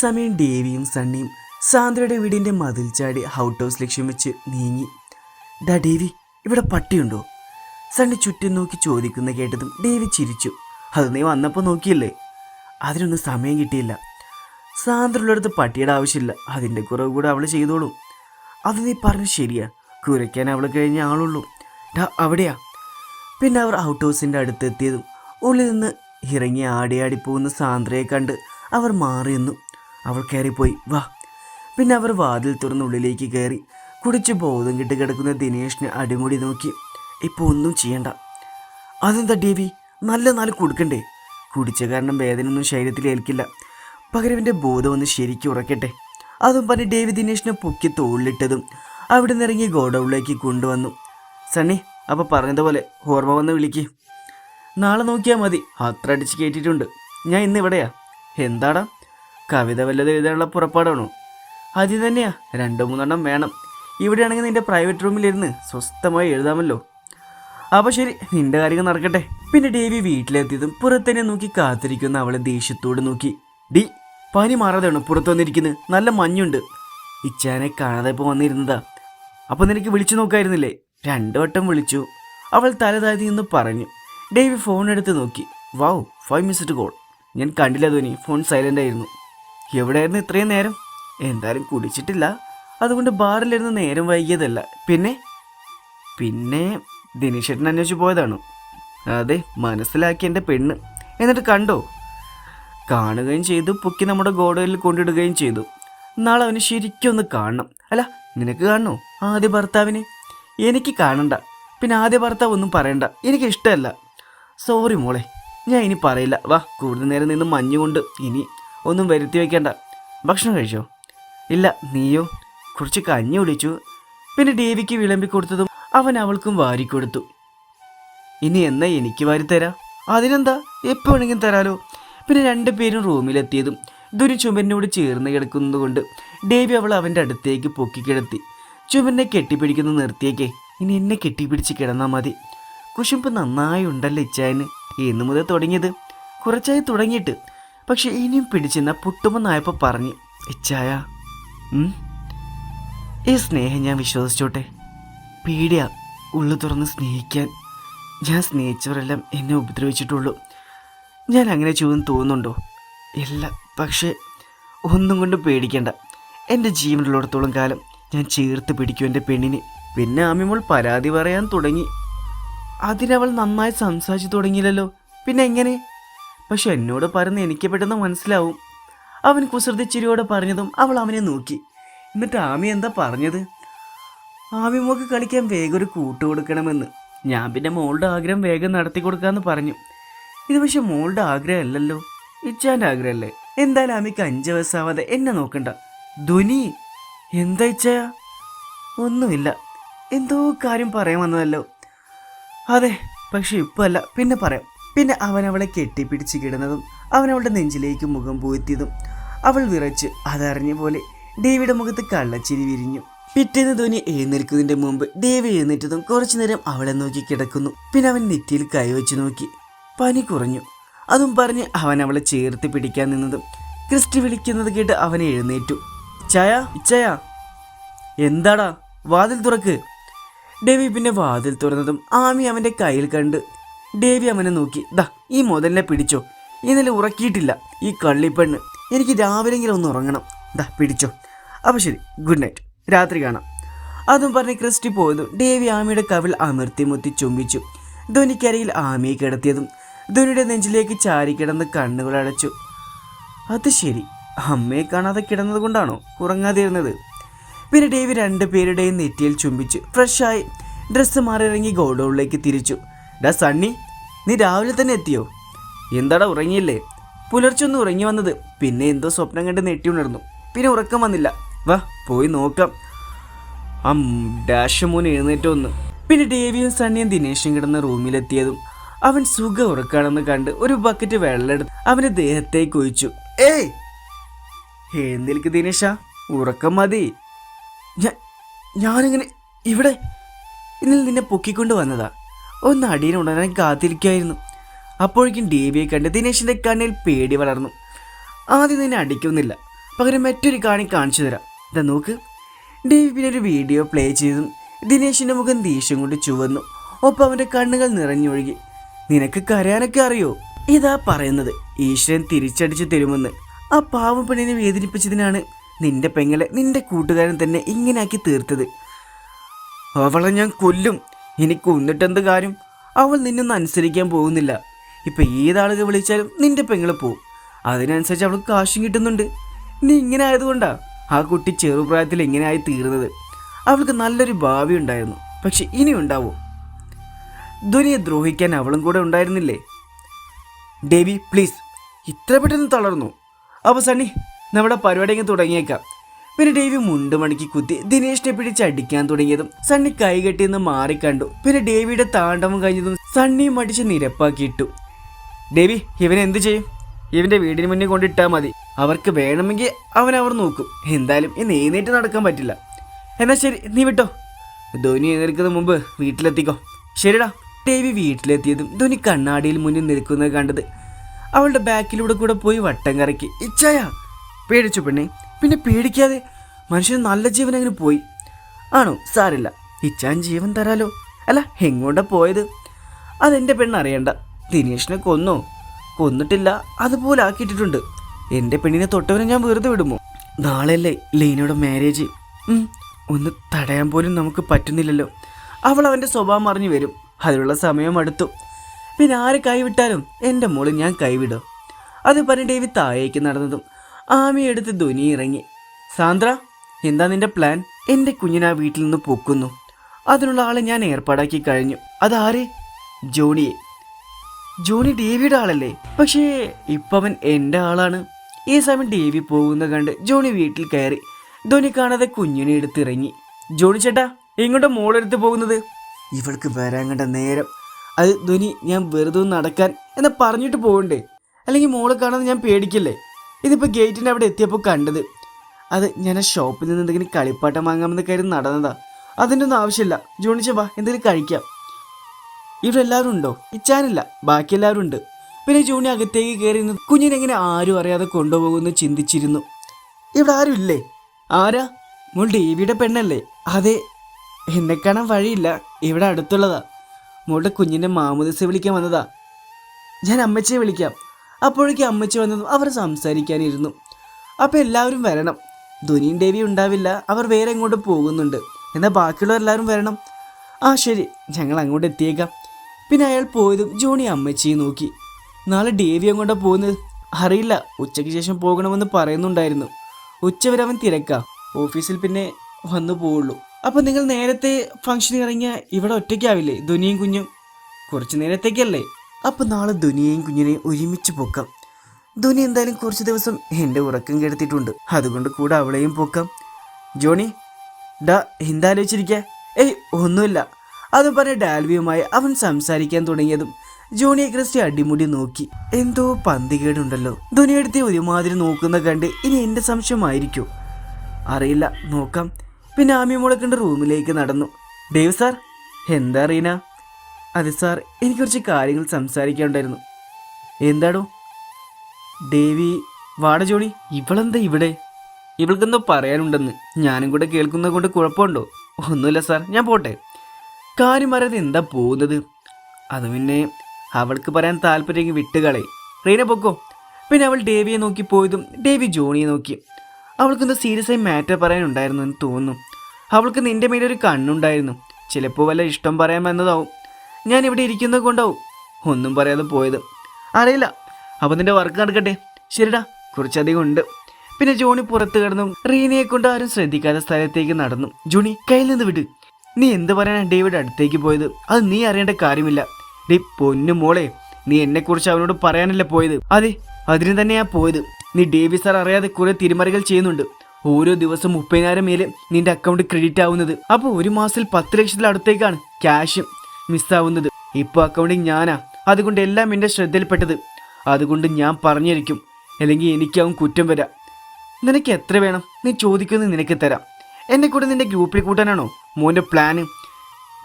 സമയം ഡേവിയും സണ്ണിയും സാന്ദ്രയുടെ വീടിന്റെ മതിൽ ചാടി ഹൗട്ട് ഹൗസ് ലക്ഷ്യം വെച്ച് നീങ്ങി. ഡാ ഡേവി ഇവിടെ പട്ടിയുണ്ടോ? സണ്ണി ചുറ്റും നോക്കി ചോദിക്കുന്ന കേട്ടതും ഡേവി ചിരിച്ചു. അത് നീ വന്നപ്പോൾ നോക്കിയില്ലേ? അതിനൊന്നും സമയം കിട്ടിയില്ല. സാന്ദ്രയുള്ളടത്ത് പട്ടിയുടെ ആവശ്യമില്ല. അതിന്റെ കുറവ് കൂടെ അവൾ ചെയ്തോളും. അത് നീ പറഞ്ഞ് ശരിയാ. കുരയ്ക്കാൻ അവൾ കഴിഞ്ഞ ആളുള്ളൂ. ഡാ അവിടെയാ. പിന്നെ അവർ ഔട്ട് ഹൗസിന്റെ അടുത്തെത്തിയതും ഉള്ളിൽ നിന്ന് ഇറങ്ങി ആടിയാടി ആടി പോകുന്ന സാന്ദ്രയെ കണ്ട് അവർ മാറി നിന്നു. അവൾ കയറിപ്പോയി. വാ. പിന്നെ അവർ വാതിൽ തുറന്ന് ഉള്ളിലേക്ക് കയറി. കുടിച്ച് ബോധം കിട്ടി കിടക്കുന്ന ദിനേഷിനെ അടിമുടി നോക്കി. ഇപ്പോൾ ഒന്നും ചെയ്യണ്ട. അതെന്താ ഡേവി നല്ല നാല് കൊടുക്കണ്ടേ? കുടിച്ച കാരണം വേദനയൊന്നും ശരീരത്തിൽ ഏൽക്കില്ല. പകരവിന്റെ ബോധം ഒന്ന് ശരിക്കും ഉറക്കട്ടെ. അതും പറഞ്ഞ് ഡേവി ദിനേഷിനെ പൊക്കി തോളിലിട്ടതും അവിടെ നിന്ന് ഇറങ്ങി ഗോഡൗണിലേക്ക് കൊണ്ടുവന്നു. സണ്ണി അപ്പോൾ പറഞ്ഞതുപോലെ ഓർമ്മ വന്ന് വിളിക്ക്. നാളെ നോക്കിയാൽ മതി. അത്ര അടിച്ച് കയറ്റിയിട്ടുണ്ട് ഞാൻ ഇന്ന് ഇവിടെയാ. എന്താടാ? കവിത വല്ലതും എഴുതാനുള്ള പുറപ്പാടാണോ? ആദ്യം തന്നെയാ. രണ്ടോ മൂന്നെണ്ണം വേണം. ഇവിടെയാണെങ്കിൽ നിന്റെ പ്രൈവറ്റ് റൂമിലിരുന്ന് സ്വസ്ഥമായി എഴുതാമല്ലോ. അപ്പോൾ ശരി നിന്റെ കാര്യങ്ങൾ നടക്കട്ടെ. പിന്നെ ഡേവി വീട്ടിലെത്തിയതും പുറത്തന്നെ നോക്കി കാത്തിരിക്കുന്ന അവളെ ദേഷ്യത്തോട് നോക്കി. ഡി പനി മാറാതെയാണ് പുറത്ത് വന്നിരിക്കുന്നത് നല്ല മഞ്ഞുണ്ട്. ഇച്ചാനെ കാണാതെ ഇപ്പോൾ വന്നിരുന്നതാ. അപ്പോൾ നിനക്ക് വിളിച്ചു നോക്കായിരുന്നില്ലേ? രണ്ടു വട്ടം വിളിച്ചു. അവൾ തലതായി നിന്ന് പറഞ്ഞു. ഡേവി ഫോൺ എടുത്ത് നോക്കി. വൗ ഫൈവ് മിനിറ്റ് കോൾ ഞാൻ കണ്ടില്ല ധോനി ഫോൺ സൈലന്റ് ആയിരുന്നു. എവിടെയായിരുന്നു ഇത്രയും നേരം? എന്തായാലും കുടിച്ചിട്ടില്ല. അതുകൊണ്ട് ബാറിലിരുന്ന് നേരം വൈകിയതല്ല. പിന്നെ? പിന്നെ ദിനേശേട്ടൻ അന്വേഷിച്ച് പോയതാണ്. അതെ മനസ്സിലാക്കി എന്റെ പെണ്ണ്. എന്നിട്ട് കണ്ടോ? കാണുകയും ചെയ്തു പൊക്കി നമ്മുടെ ഗോഡയിൽ കൊണ്ടിടുകയും ചെയ്തു. നാളെ അവന് ശരിക്കും ഒന്ന് കാണണം. അല്ല നിനക്ക് കാണണോ? ആദ്യ ഭർത്താവിനെ? എനിക്ക് കാണണ്ട. പിന്നെ ആദ്യ ഭർത്താവ് ഒന്നും പറയണ്ട. എനിക്ക് ഇഷ്ടമല്ല. സോറി മോളെ ഞാൻ ഇനി പറയില്ല. വാ കൂടുതൽ നേരം നിന്ന് മഞ്ഞുകൊണ്ട് ഇനി ഒന്നും വരുത്തി വയ്ക്കേണ്ട ഭക്ഷണം കഴിച്ചോ? ഇല്ല നീയോ. കുറച്ച് കഞ്ഞി ഒളിച്ചു പിന്നെ ദേവിക്ക് വിളമ്പി കൊടുത്തതും അവൻ അവൾക്കും വാരിക്കൊടുത്തു. ഇനി എന്നാ എനിക്ക് വാരിത്തരാ? അതിനെന്താ? എപ്പോൾ വേണമെങ്കിലും തരാലോ? പിന്നെ രണ്ടു പേരും റൂമിലെത്തിയതും ദുരി ചുമരിനോട് ചേർന്ന് കിടക്കുന്നതുകൊണ്ട് ഡേവി അവൾ അവന്റെ അടുത്തേക്ക് പൊക്കിക്കിടത്തി ചുമരിനെ കെട്ടിപ്പിടിക്കുന്നത് നിർത്തിയേക്കേ. ഇനി എന്നെ കെട്ടിപ്പിടിച്ച് കിടന്നാൽ മതി. കുശുമ്പ് നന്നായി ഉണ്ടല്ലോ ഇച്ചായന്? എന്ന് മുതൽ തുടങ്ങിയത്. കുറച്ചായി തുടങ്ങിയിട്ട്. പക്ഷെ ഇനിയും പിടിച്ചെന്ന പൊട്ടുമെന്നായപ്പോൾ പറഞ്ഞു ഇച്ചായ ഈ സ്നേഹം ഞാൻ വിശ്വസിച്ചോട്ടെ. പേടിയാ ഉള്ളു തുറന്ന് സ്നേഹിക്കാൻ. ഞാൻ സ്നേഹിച്ചവരെല്ലാം എന്നെ ഉപദ്രവിച്ചിട്ടുള്ളൂ. ഞാൻ അങ്ങനെ ചെയ്യുമെന്ന് തോന്നുന്നുണ്ടോ? ഇല്ല പക്ഷേ ഒന്നും കൊണ്ടും പേടിക്കണ്ട. എന്റെ ജീവനുള്ളിടത്തോളം കാലം ഞാൻ ചേർത്ത് പിടിക്കും എന്റെ പെണ്ണിനെ. പിന്നെ ആമിമോൾ പരാതി പറയാൻ തുടങ്ങി. അതിനവൾ നന്നായി സംസാരിച്ചു തുടങ്ങിയില്ലല്ലോ. പിന്നെ എങ്ങനെ? പക്ഷെ എന്നോട് പറഞ്ഞ് എനിക്ക് പെട്ടെന്ന് മനസ്സിലാവും. അവൻ കുസൃതി ചിരിയോടെ പറഞ്ഞതും അവൾ അവനെ നോക്കി. എന്നിട്ട് ആമി എന്താ പറഞ്ഞത്? ആമിമോക്ക് കളിക്കാൻ വേഗം ഒരു കൂട്ട് കൊടുക്കണമെന്ന്. ഞാൻ പിന്നെ മോളുടെ ആഗ്രഹം വേഗം നടത്തി കൊടുക്കാമെന്ന് പറഞ്ഞു. ഇത് പക്ഷെ മോളുടെ ആഗ്രഹമല്ലല്ലോ ഇച്ചാന്റെ ആഗ്രഹമല്ലേ? എന്തായാലും ആമിക്ക് അഞ്ച് വയസ്സാവാതെ എന്നെ നോക്കണ്ട. ധ്വനി എന്താ ഇച്ചയാ ഒന്നുമില്ല. എന്തോ കാര്യം പറയാൻ വന്നതല്ലോ. അതെ പക്ഷെ ഇപ്പോൾ അല്ല പിന്നെ പറയാം. പിന്നെ അവൻ അവളെ കെട്ടിപ്പിടിച്ച് കിടന്നതും അവൻ അവളുടെ നെഞ്ചിലേക്ക് മുഖം പൂഴ്ത്തിയതും അവൾ വിറച്ച് അതറിഞ്ഞ പോലെ ഡേവിയുടെ മുഖത്ത് കള്ളച്ചിരി വിരിഞ്ഞു. പിറ്റേന്ന് ധോനി എഴുന്നേൽക്കുന്നതിന്റെ മുമ്പ് ദേവി എഴുന്നേറ്റതും കുറച്ചു നേരം അവളെ നോക്കി കിടക്കുന്നു. പിന്നെ അവൻ നെറ്റിയിൽ കൈവച്ചു നോക്കി. പനി കുറഞ്ഞു. അതും പറഞ്ഞ് അവൻ അവളെ ചേർത്ത് പിടിക്കാൻ നിന്നതും ക്രിസ്റ്റി വിളിക്കുന്നത് കേട്ട് അവൻ എഴുന്നേറ്റു. ചായ ഇച്ചയ എന്താടാ? വാതിൽ തുറക്ക്. ഡേവി പിന്നെ വാതിൽ തുറന്നതും ആമി അവന്റെ കയ്യിൽ കണ്ട് ഡേവി അവനെ നോക്കി. ദാ ഈ മുതലിനെ പിടിച്ചോ. ഇന്നലെ ഉറക്കിയിട്ടില്ല ഈ കള്ളിപ്പെണ്ണ്. എനിക്ക് രാവിലെങ്കിലും ഒന്ന് ഉറങ്ങണം. ദാ പിടിച്ചോ. അപ്പോൾ ശരി ഗുഡ് നൈറ്റ് രാത്രി കാണാം. അതും പറഞ്ഞ് ക്രിസ്റ്റി പോയതും ഡേവി ആമിയുടെ കവിൽ അമർത്തി മുത്തി ചുംബിച്ചു. ധോനിക്കരയിൽ ആമിയെ കിടത്തിയതും ധോനിയുടെ നെഞ്ചിലേക്ക് ചാരി കിടന്ന് കണ്ണുകൾ അടച്ചു. അത് ശരി അമ്മയെ കാണാതെ കിടന്നത് കൊണ്ടാണോ ഉറങ്ങാതിരുന്നത്? പിന്നെ ഡേവി രണ്ട് പേരുടെയും നെറ്റിയിൽ ചുംബിച്ചു. ഫ്രഷായി ഡ്രസ്സ് മാറിയിറങ്ങി ഗോഡൗണിലേക്ക് തിരിച്ചു. ഡാ സണ്ണി നീ രാവിലെ തന്നെ എത്തിയോ? എന്താടാ ഉറങ്ങിയില്ലേ? പുലർച്ചെ ഒന്ന് ഉറങ്ങി വന്നത്. പിന്നെ എന്തോ സ്വപ്നം കണ്ട് നെട്ടി ഉണർന്നു. പിന്നെ ഉറക്കം വന്നില്ല. വാ പോയി നോക്കാം. അം ഡാഷ് മോൻ എഴുന്നേറ്റ് ഒന്ന് പിന്നെ ഡേവിയും സണ്ണിയും ദിനേശും കിടന്ന റൂമിലെത്തിയതും അവൻ സുഖ ഉറക്കാണെന്ന് കണ്ട് ഒരു ബക്കറ്റ് വെള്ളമെടുത്ത് അവന്റെ ദേഹത്തേക്ക് ഒഴിച്ചു. ഏയ്! എഴുന്നേൽക്ക് ദിനേശ ഉറക്കം മതി. ഞാനിങ്ങനെ ഇവിടെ ഇന്നലെ നിന്നെ പൊക്കിക്കൊണ്ട് വന്നതാ. ഒന്ന് അടിയനെ ഉണരാൻ കാത്തിരിക്കുകയായിരുന്നു അപ്പോഴേക്കും ദേവിയെ കണ്ട് ദിനേശിന്റെ കണ്ണിൽ പേടി വളർന്നു. ആദ്യം നിന്നെ അടിക്കുന്നില്ല പകരം മറ്റൊരു കാണി കാണിച്ചു തരാം. ഇതാ നോക്ക്. ഡേവി പിന്നെ ഒരു വീഡിയോ പ്ലേ ചെയ്തു ദിനേശിന്റെ മുഖം ദേഷ്യം കൊണ്ട് ചുവന്നു. ഒപ്പം അവന്റെ കണ്ണുകൾ നിറഞ്ഞൊഴുകി. നിനക്ക് കരയാനൊക്കെ അറിയോ? ഇതാ പറയുന്നത്. ഈശ്വരൻ തിരിച്ചടിച്ചു തരുമെന്ന്. ആ പാവം പെണ്ണിനെ വേദനിപ്പിച്ചതിനാണ് നിന്റെ പെങ്ങളെ നിന്റെ കൂട്ടുകാരൻ തന്നെ ഇങ്ങനാക്കി തീർത്തത്. അവളെ ഞാൻ കൊല്ലും. ഇനി കൊന്നിട്ടെന്ത് കാര്യം? അവൾ നിന്നൊന്നും അനുസരിക്കാൻ പോകുന്നില്ല. ഇപ്പം ഏതാളുകൾ വിളിച്ചാലും നിന്റെ പെങ്ങളെ പോവും. അതിനനുസരിച്ച് അവൾക്ക് കാശും കിട്ടുന്നുണ്ട്. നീ ഇങ്ങനെ ആയതുകൊണ്ടാ ആ കുട്ടി ചെറുപ്രായത്തിൽ ഇങ്ങനെയായി തീർന്നത് അവൾക്ക് നല്ലൊരു ഭാവി ഉണ്ടായിരുന്നു. പക്ഷെ ഇനി ഉണ്ടാവും? ധ്വനിയെ ദ്രോഹിക്കാൻ അവളും കൂടെ ഉണ്ടായിരുന്നില്ലേ? Davy please. ഇത്ര പെട്ടെന്ന് തളർന്നു. അപ്പോൾ സണ്ണി നമ്മുടെ പരിപാടി ഇങ്ങനെ തുടങ്ങിയേക്കാം. പിന്നെ ഡേവി മുണ്ട് മണിക്ക് കുത്തി ദിനേഷിനെ പിടിച്ച് അടിക്കാൻ തുടങ്ങിയതും സണ്ണി കൈകെട്ടിന്ന് മാറിക്കണ്ടു പിന്നെ ഡേവിയുടെ താണ്ഡവം കഴിഞ്ഞതും സണ്ണിയും അടിച്ച് നിരപ്പാക്കിയിട്ടു ഡേവി ഇവൻ എന്ത് ചെയ്യും? ഇവന്റെ വീടിന് മുന്നിൽ കൊണ്ടിട്ടാൽ മതി. അവർക്ക് വേണമെങ്കിൽ അവൻ അവർ നോക്കും. എന്തായാലും ഇന്ന് എഴുന്നേറ്റ് നടക്കാൻ പറ്റില്ല. എന്നാ ശരി നീ വിട്ടോ. ധോനി എഴുന്നേൽക്കുന്ന മുമ്പ് വീട്ടിലെത്തിക്കോ. ശരിടാ. ഡേവി വീട്ടിലെത്തിയതും ധോനി കണ്ണാടിയിൽ മുന്നിൽ നിൽക്കുന്നത് കണ്ടത് അവളുടെ ബാക്കിലൂടെ കൂടെ പോയി വട്ടം കറക്കി ഇച്ചായ? പേടിച്ചു പെണ്ണെ. പിന്നെ പേടിക്കാതെ മനുഷ്യൻ നല്ല ജീവൻ അങ്ങനെ പോയി? ആണോ? സാരില്ല. ഇച്ചാൻ ജീവൻ തരാലോ? അല്ല എങ്ങോട്ടാ പോയത്? അതെന്റെ പെണ്ണറിയണ്ട ദിനേഷിനെ കൊന്നോ? കൊന്നിട്ടില്ല അതുപോലെ ആക്കിയിട്ടിട്ടുണ്ട്. എന്റെ പെണ്ണിനെ തൊട്ടവനെ ഞാൻ വെറുതെ വിടുമോ? നാളെയല്ലേ ലീനയുടെ മാരേജ് ഒന്ന് തടയാൻ പോലും നമുക്ക് പറ്റുന്നില്ലല്ലോ. അവൾ അവന്റെ സ്വഭാവം അറിഞ്ഞു വരും. അതിനുള്ള സമയം അടുത്തു. പിന്നെ ആരെ കൈവിട്ടാലും എന്റെ മോൾ ഞാൻ കൈവിടും. അത് പറഞ്ഞ് ഡേവി താഴേക്ക് നടന്നതും. ആമയെടുത്ത് ധ്വനി ഇറങ്ങി. സാന്ദ്ര എന്താ നിന്റെ പ്ലാൻ? എന്റെ കുഞ്ഞിനെ വീട്ടിൽ നിന്ന് പൊക്കുന്നു. അതിനുള്ള ആളെ ഞാൻ ഏർപ്പാടാക്കി കഴിഞ്ഞു. അതാരെ? ജോണിയെ. ജോണി ഡേവിയുടെ ആളല്ലേ? പക്ഷേ അവൻ എന്റെ ആളാണ്. ഈ സമയം ഡേവി പോകുന്ന കണ്ട് ജോണി വീട്ടിൽ കയറി. ധോനി കാണാതെ കുഞ്ഞിനെ എടുത്തിറങ്ങി. ജോണി ചേട്ടാ എങ്ങോട്ടാ മോളെടുത്ത് പോകുന്നത്? ഇവൾക്ക് വരാൻ കണ്ട നേരം. അത് ധോനി ഞാൻ വെറുതെ നടക്കാൻ എന്ന് പറഞ്ഞിട്ട് പോകണ്ടേ അല്ലെങ്കിൽ മോളെ കാണാതെ ഞാൻ പേടിക്കില്ലേ? ഇതിപ്പോൾ ഗേറ്റിന്റെ അവിടെ എത്തിയപ്പോൾ കണ്ടത്. അത് ഞാൻ ആ ഷോപ്പിൽ നിന്ന് എന്തെങ്കിലും കളിപ്പാട്ടം വാങ്ങാമെന്ന് കയറി നടന്നതാ. അതിന്റെ ഒന്നും ആവശ്യമില്ല. ജോണിച്ച വാ എന്തെങ്കിലും കഴിക്കാം. ഇവിടെ എല്ലാവരും ഉണ്ടോ? ഇച്ചാനില്ല ബാക്കി എല്ലാവരും ഉണ്ട്. പിന്നെ ജൂണി അകത്തേക്ക് കയറി നിന്ന് കുഞ്ഞിനെങ്ങനെ ആരും അറിയാതെ കൊണ്ടുപോകുമെന്ന് ചിന്തിച്ചിരുന്നു. ഇവിടെ ആരും ഇല്ലേ? ആരാ? മോൾ ഡേവിയുടെ പെണ്ണല്ലേ? അതെ എന്നെ കാണാൻ വഴിയില്ല. ഇവിടെ അടുത്തുള്ളതാ. മോളുടെ കുഞ്ഞിന്റെ മാമുദിസെ വിളിക്കാൻ വന്നതാ. ഞാൻ അമ്മച്ചിയെ വിളിക്കാം. അപ്പോഴേക്കും അമ്മച്ചി വന്നതും അവർ സംസാരിക്കാനിരുന്നു. അപ്പോൾ എല്ലാവരും വരണം. ധുനിയും ദേവി ഉണ്ടാവില്ല. അവർ വേറെ എങ്ങോട്ട് പോകുന്നുണ്ട്. എന്നാൽ ബാക്കിയുള്ളവർ എല്ലാവരും വരണം. ആ ശരി. ഞങ്ങൾ അങ്ങോട്ട് എത്തിയേക്കാം. പിന്നെ അയാൾ പോയതും ജോണി അമ്മച്ചിയെ നോക്കി. നാളെ ഡേവി അങ്ങോട്ടാ പോകുന്നത്? അറിയില്ല. ഉച്ചയ്ക്ക് ശേഷം പോകണമെന്ന് പറയുന്നുണ്ടായിരുന്നു. ഉച്ചവരെ അവൻ തിരക്കാം. ഓഫീസിൽ പിന്നെ വന്നു പോവുള്ളൂ. അപ്പോൾ നിങ്ങൾ നേരത്തെ ഫംഗ്ഷന് ഇറങ്ങിയ ഇവിടെ ഒറ്റയ്ക്കാവില്ലേ? ധുനിയും കുഞ്ഞും കുറച്ച് നേരത്തേക്കല്ലേ? അപ്പം നാളെ ധുനിയെയും കുഞ്ഞിനെയും ഒരുമിച്ച് പൊക്കാം. ധുനി എന്തായാലും കുറച്ച് ദിവസം എന്റെ ഉറക്കം കെടുത്തിട്ടുണ്ട്. അതുകൊണ്ട് കൂടെ അവളെയും പൊക്കാം. ജോണി ഡാ എന്താലോചിച്ചിരിക്ക? ഏയ് ഒന്നുമില്ല. അത് പറഞ്ഞ ഡാൽവിയുമായി അവൻ സംസാരിക്കാൻ തുടങ്ങിയതും ജോണിയെ ക്രിസ്റ്റി അടിമുടി നോക്കി. എന്തോ പന്തികേടുണ്ടല്ലോ. ധുനിയെടുത്ത് ഒരുമാതിരി നോക്കുന്ന കണ്ട് ഇനി എന്റെ സംശയമായിരിക്കും? അറിയില്ല നോക്കാം. പിന്നെ ആമി കണ്ട് റൂമിലേക്ക് നടന്നു. ദേവ് സാർ എന്താ റീന? അതെ സാർ എനിക്ക് കുറച്ച് കാര്യങ്ങൾ സംസാരിക്കാനുണ്ടായിരുന്നു. എന്താടോ? ദേവി വാട ജോണി ഇവളെന്താ ഇവിടെ? ഇവൾക്കെന്തോ പറയാനുണ്ടെന്ന് ഞാനും കൂടെ കേൾക്കുന്നത് കൊണ്ട് കുഴപ്പമുണ്ടോ? ഒന്നുമില്ല സാർ ഞാൻ പോട്ടെ. കാര്യം അറിയാതെ എന്താ പോകുന്നത്? അത് പിന്നെ അവൾക്ക് പറയാൻ താല്പര്യം വിട്ടുകളെ. റീന പൊക്കോ. പിന്നെ അവൾ ഡേവിയെ നോക്കി പോയതും ഡേവി ജോണിയെ നോക്കി. അവൾക്കൊന്ന് സീരിയസ് ആയി മാറ്റർ പറയാനുണ്ടായിരുന്നു എന്ന് തോന്നുന്നു. അവൾക്ക് നിന്റെ മേലൊരു കണ്ണുണ്ടായിരുന്നു. ചിലപ്പോൾ വല്ല ഇഷ്ടം പറയാൻ വന്നതാവും ഞാൻ ഇവിടെ ഇരിക്കുന്നത് കൊണ്ടാവും ഒന്നും പറയാതെ പോയത്. അറിയില്ല. അപ്പം നിന്റെ വർക്ക് നടക്കട്ടെ. ശരിടാ കുറച്ചധികം ഉണ്ട്. പിന്നെ ജോണി പുറത്തു കിടന്നു റീനയെ കൊണ്ട് ആരും ശ്രദ്ധിക്കാത്ത സ്ഥലത്തേക്ക് നടന്നു. ജോണി കയ്യിൽ നിന്ന് വിട്. നീ എന്ത് പറയാനാണ് ഡേവിഡ് അടുത്തേക്ക് പോയത്? അത് നീ അറിയേണ്ട കാര്യമില്ല. ഡേ പൊന്നു മോളെ നീ എന്നെക്കുറിച്ച് അവനോട് പറയാനല്ല പോയത്? അതെ അതിന് തന്നെയാ പോയത്. നീ ഡേവി സാർ അറിയാതെ കുറെ തിരിമറികൾ ചെയ്യുന്നുണ്ട്. ഓരോ ദിവസം മുപ്പതിനായിരം മേലെ നിന്റെ അക്കൗണ്ട് ക്രെഡിറ്റ് ആവുന്നത്. അപ്പോൾ ഒരു മാസത്തിൽ പത്ത് ലക്ഷത്തിലടുത്തേക്കാണ് ക്യാഷ് മിസ്സാവുന്നത്. ഇപ്പോൾ അക്കൗണ്ടിങ് ഞാനാ. അതുകൊണ്ട് എല്ലാം എന്റെ ശ്രദ്ധയിൽപ്പെട്ടത്. അതുകൊണ്ട് ഞാൻ പറഞ്ഞിരിക്കും അല്ലെങ്കിൽ എനിക്കാവും കുറ്റം വരാം. നിനക്ക് എത്ര വേണം? നീ ചോദിക്കുന്നത് നിനക്ക് തരാം. എന്നെ കൂടെ നിന്റെ ഗ്രൂപ്പിൽ കൂട്ടാനാണോ? മോന്റെ പ്ലാന്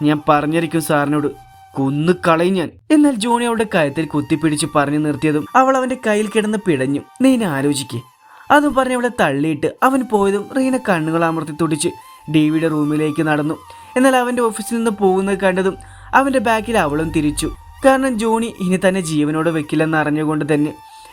ഞാൻ പറഞ്ഞിരിക്കും സാറിനോട്. കൊന്നു കളയും ഞാൻ. എന്നാൽ ജോണി അവളുടെ കയത്തിൽ കുത്തിപ്പിടിച്ച് പറഞ്ഞു നിർത്തിയതും അവൾ അവന്റെ കയ്യിൽ കിടന്ന് പിടഞ്ഞു. നീ ഇനി ആലോചിക്കേ. അതും പറഞ്ഞ് അവളെ തള്ളിയിട്ട് അവൻ പോയതും റീന കണ്ണുകൾ അമർത്തി തുടിച്ച് ഡേവിയുടെ റൂമിലേക്ക് നടന്നു. എന്നാൽ അവന്റെ ഓഫീസിൽ നിന്ന് പോകുന്നത് കണ്ടതും അവന്റെ ബാക്കിൽ അവളും തിരിച്ചു. കാരണം ജോണി ഇനി തന്നെ ജീവനോട് വെക്കില്ലെന്ന് അറിഞ്ഞുകൊണ്ട് തന്നെ.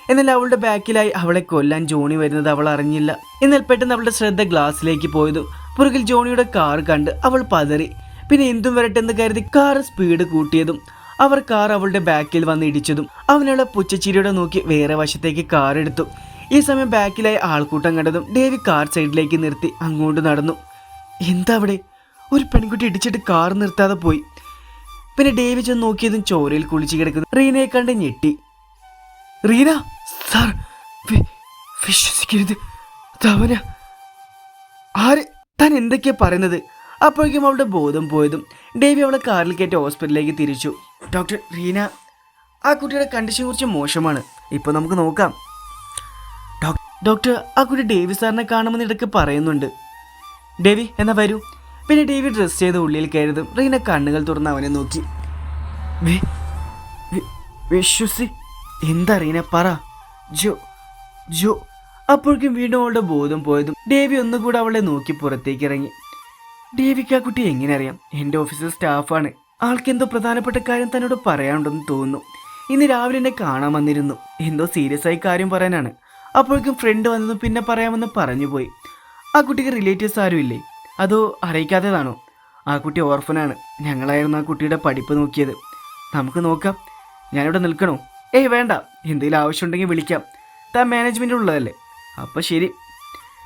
എന്നാൽ അവളുടെ ബാക്കിലായി അവളെ കൊല്ലാൻ ജോണി വരുന്നത് അവൾ അറിഞ്ഞില്ല. എന്നാൽ പെട്ടെന്ന് അവളുടെ ശ്രദ്ധ ഗ്ലാസ്സിലേക്ക് പോയതു. പുറകിൽ ജോണിയുടെ കാർ കണ്ട് അവൾ പതറി. പിന്നെ എന്തും വരട്ടെ എന്ന് കരുതി കാർ സ്പീഡ് കൂട്ടിയതും അവർ കാർ അവളുടെ ബാക്കിൽ വന്ന് ഇടിച്ചതും അവനുള്ള പുച്ചച്ചിരിയോടെ നോക്കി വേറെ വശത്തേക്ക് കാർ എടുത്തു. ഈ സമയം ബാക്കിലായി ആൾക്കൂട്ടം കണ്ടതും ദേവി കാർ സൈഡിലേക്ക് നിർത്തി അങ്ങോട്ട് നടന്നു. എന്താ അവിടെ? ഒരു പെൺകുട്ടി ഇടിച്ചിട്ട് കാർ നിർത്താതെ പോയി. പിന്നെ ഡേവി ചെന്ന് നോക്കിയതും ചോരയിൽ കുളിച്ചു കിടക്കുന്നു. റീനയെ കണ്ട് ഞെട്ടി. റീന സാർ വിശ്വസിക്കരുത്. തവന ആര് താൻ എന്തൊക്കെയാ പറയുന്നത്? അപ്പോഴേക്കും അവളുടെ ബോധം പോയതും ഡേവി അവളെ കാറിൽ കയറ്റി ഹോസ്പിറ്റലിലേക്ക് തിരിച്ചു. ഡോക്ടർ റീന ആ കുട്ടിയുടെ കണ്ടീഷൻ കുറച്ച് മോശമാണ്. ഇപ്പോൾ നമുക്ക് നോക്കാം. ഡോക്ടർ ആ കുട്ടി ഡേവി സാറിനെ കാണുമെന്ന് ഇടയ്ക്ക് പറയുന്നുണ്ട്. ഡേവി എന്നാ വരൂ. പിന്നെ ഡേവി ഡ്രസ് ചെയ്ത് ഉള്ളിൽ കയറിയതും റീന കണ്ണുകൾ തുറന്ന് അവനെ നോക്കി. വിശ്വസി എന്താ റീന പറ? ജോ ജോ. അപ്പോഴേക്കും വീണ്ടും അവളുടെ ബോധം പോയതും ഡേവി ഒന്നുകൂടെ അവളെ നോക്കി പുറത്തേക്ക് ഇറങ്ങി. ഡേവിക്ക് ആ കുട്ടി എങ്ങനെ അറിയാം? എന്റെ ഓഫീസിൽ സ്റ്റാഫാണ്. ആൾക്ക് എന്തോ പ്രധാനപ്പെട്ട കാര്യം തന്നോട് പറയാനുണ്ടെന്ന് തോന്നുന്നു. ഇന്ന് രാവിലെ എന്നെ കാണാൻ വന്നിരുന്നു. എന്തോ സീരിയസ് ആയി കാര്യം പറയാനാണ്. അപ്പോഴേക്കും ഫ്രണ്ട് വന്നതും പിന്നെ പറയാമെന്ന് പറഞ്ഞു പോയി ആ കുട്ടിക്ക് റിലേറ്റീവ്സ് ആരും ഇല്ലേ അതോ അറിയിക്കാത്തതാണോ? ആ കുട്ടി ഓർഫനാണ്. ഞങ്ങളായിരുന്നു ആ കുട്ടിയുടെ പഠിപ്പ് നോക്കിയത്. നമുക്ക് നോക്കാം. ഞാനിവിടെ നിൽക്കണോ? ഏയ് വേണ്ട. എന്തെങ്കിലും ആവശ്യമുണ്ടെങ്കിൽ വിളിക്കാം. താൻ മാനേജ്മെന്റ് ഉള്ളതല്ലേ? അപ്പോൾ ശരി.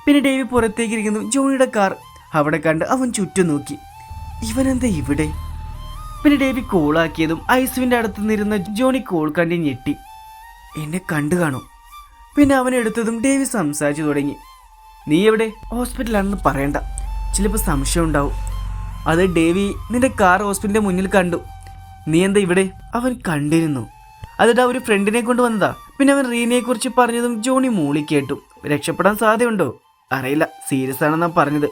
പിന്നെ ഡേവി പുറത്തേക്ക് ഇരിക്കുന്നു. ജോണിയുടെ കാർ അവിടെ കണ്ട് അവൻ ചുറ്റും നോക്കി. ഇവനെന്താ ഇവിടെ? പിന്നെ ഡേവി കോളാക്കിയതും ഐസുവിന്റെ അടുത്ത് നിന്നിരുന്ന ജോണി കോൾ കണ്ട് ഞെട്ടി. എന്നെ കണ്ടു കാണും. പിന്നെ അവൻ എടുത്തതും ഡേവി സംസാരിച്ചു തുടങ്ങി. നീ എവിടെ? ഹോസ്പിറ്റലാണെന്ന് പറയണ്ട. ചിലപ്പോൾ സംശയം ഉണ്ടാവും. അത് ഡേവി നിന്റെ കാർ ഹോസ്പിറ്റലിന്റെ മുന്നിൽ കണ്ടു. നീ എന്താ ഇവിടെ? അവൻ കണ്ടിരുന്നു. അതിട്ട് ഒരു ഫ്രണ്ടിനെ കൊണ്ട് വന്നതാ. പിന്നെ അവൻ റീനയെ കുറിച്ച് പറഞ്ഞതും ജോണി മൂളി കേട്ടു. രക്ഷപ്പെടാൻ സാധ്യതയുണ്ടോ? അറിയില്ല. സീരിയസ് ആണെന്നാ പറഞ്ഞത്.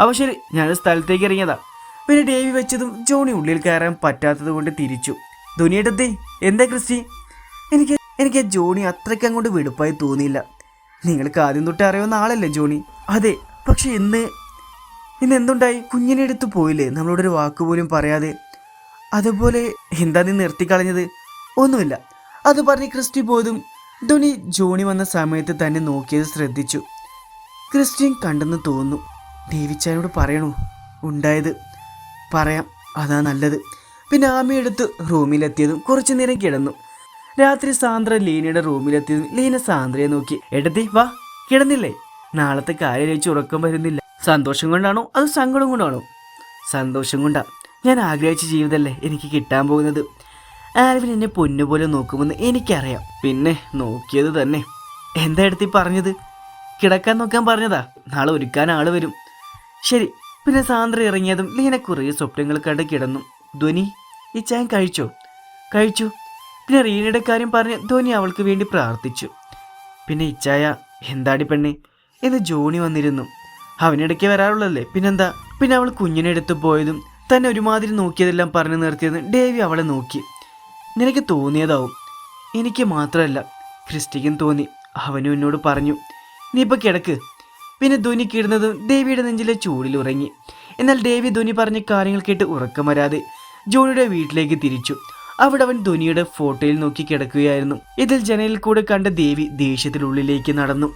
അവ ശരി ഞാനൊരു സ്ഥലത്തേക്ക് ഇറങ്ങിയതാ. പിന്നെ ഡേവി വെച്ചതും ജോണി ഉള്ളിൽ കയറാൻ പറ്റാത്തത് കൊണ്ട് തിരിച്ചു. ധുനിയേട്ടത്തി എന്താ ക്രിസ്റ്റി? എനിക്ക് എനിക്ക് ജോണി അത്രയ്ക്ക് അങ്ങോട്ട് വെടുപ്പായി തോന്നിയില്ല. നിങ്ങൾക്ക് ആദ്യം തൊട്ട് അറിയാവുന്ന ആളല്ലേ ജോണി? അതെ പക്ഷെ ഇന്ന് ഇന്ന് എന്തുണ്ടായി കുഞ്ഞിനെ എടുത്ത് പോയില്ലേ? നമ്മളോടൊരു വാക്ക് പോലും പറയാതെ. അതുപോലെ എന്താ നീ നിർത്തിക്കളഞ്ഞത് ഒന്നുമില്ല. അത് പറഞ്ഞ് ക്രിസ്റ്റി പോയതും ധോണി ജോണി വന്ന സമയത്ത് തന്നെ നോക്കിയത് ശ്രദ്ധിച്ചു. ക്രിസ്ത്യൻ കണ്ടെന്ന് തോന്നുന്നു ദേവിച്ചാനോട് പറയണോ? ഉണ്ടായത്. പറയാം. അതാ നല്ലത്. പിന്നെ ആമയെടുത്ത് റൂമിലെത്തിയതും കുറച്ചു നേരം കിടന്നു. രാത്രി സാന്ദ്ര ലീനയുടെ റൂമിലെത്തിയതും ലീന സാന്ദ്രയെ നോക്കി. എടുത്തി വാ. കിടന്നില്ലേ? നാളത്തെ കാര്യം ഉറക്കം വരുന്നില്ല. സന്തോഷം കൊണ്ടാണോ അത് സങ്കടം കൊണ്ടാണോ? സന്തോഷം കൊണ്ടാ. ഞാൻ ആഗ്രഹിച്ച ജീവിതമല്ലേ എനിക്ക് കിട്ടാൻ പോകുന്നത്. ആൽവിൻ എന്നെ പൊന്നുപോലെ നോക്കുമെന്ന് എനിക്കറിയാം. പിന്നെ നോക്കിയത് തന്നെ. എന്താ എടുത്തി പറഞ്ഞത്? കിടക്കാൻ നോക്കാൻ പറഞ്ഞതാ. നാളെ ഒരുക്കാൻ ആൾ വരും. ശരി പിന്നെ സാന്ദ്ര ഇറങ്ങിയതും ലീന കുറേ സ്വപ്നങ്ങൾ കണ്ട് കിടന്നു. ധ്വനി ഈ ചായ കഴിച്ചോ? കഴിച്ചു. പിന്നെ റീനയുടെ കാര്യം പറഞ്ഞ് ധോനി അവൾക്ക് വേണ്ടി പ്രാർത്ഥിച്ചു. പിന്നെ ഇച്ചായ എന്താടി പെണ്ണെ? എന്ന് ജോണി വന്നിരുന്നു. അവനിടയ്ക്ക് വരാറുള്ളല്ലേ പിന്നെന്താ? പിന്നെ അവൾ കുഞ്ഞിനെ എടുത്തു പോയതും തന്നെ ഒരുമാതിരി നോക്കിയതെല്ലാം പറഞ്ഞു നിർത്തിയതും ഡേവി അവളെ നോക്കി. നിനക്ക് തോന്നിയതാവും. എനിക്ക് മാത്രമല്ല ക്രിസ്റ്റിക്കും തോന്നി. അവനും എന്നോട് പറഞ്ഞു നീ ഇപ്പൊ കിടക്ക്. പിന്നെ ധ്വനി കിടന്നതും ദേവിയുടെ നെഞ്ചിലെ ചൂടിൽ ഉറങ്ങി. എന്നാൽ ദേവി ധ്വനി പറഞ്ഞ കാര്യങ്ങൾ കേട്ട് ഉറക്കം വരാതെ ജോണിയുടെ വീട്ടിലേക്ക് തിരിച്ചു. അവിടെ അവൻ ധ്വനിയുടെ ഫോട്ടോയിൽ നോക്കി കിടക്കുകയായിരുന്നു. ഇതിൽ ജനലിൽ കൂടെ കണ്ട ദേവി ദേഷ്യത്തിനുള്ളിലേക്ക് നടന്നു.